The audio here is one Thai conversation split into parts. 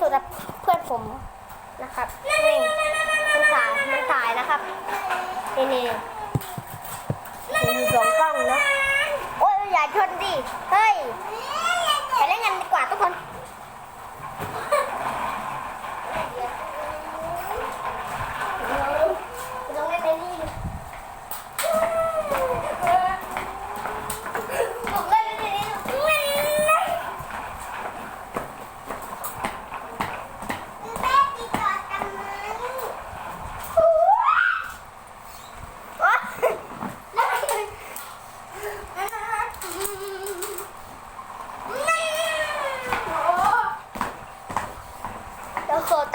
สุดอะเพื่อนผมนะครับนี่มันสายมันสายนะครับนี่นี่มีสองกล้องเนาะโอ้ยอย่าชนดิเฮ้ยไปเล่นกันดีกว่าทุกคนต้องเล่นในนี่ผมเล่นในนี่แม่ติดต่อกันไหมโอ๊ย เดี๋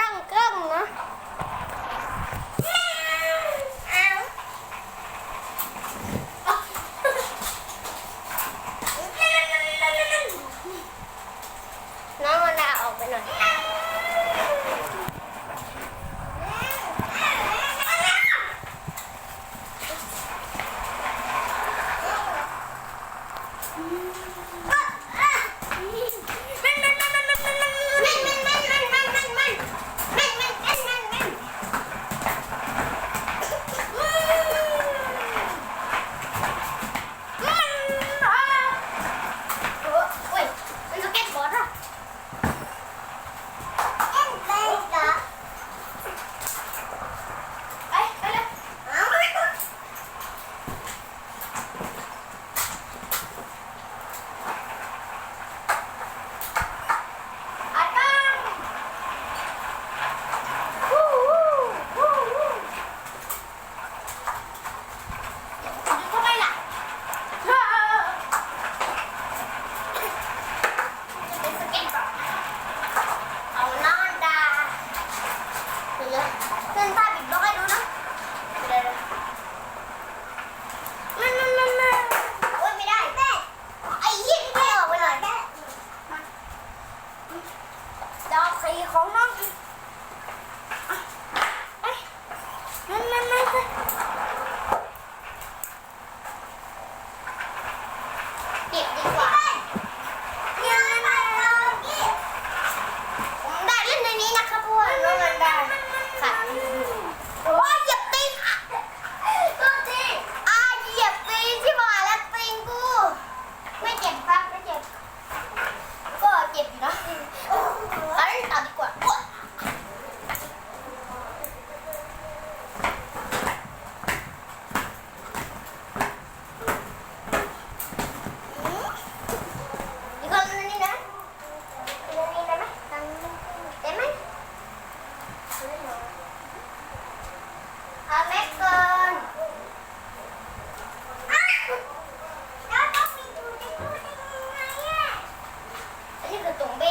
可以好吗？那就懂呗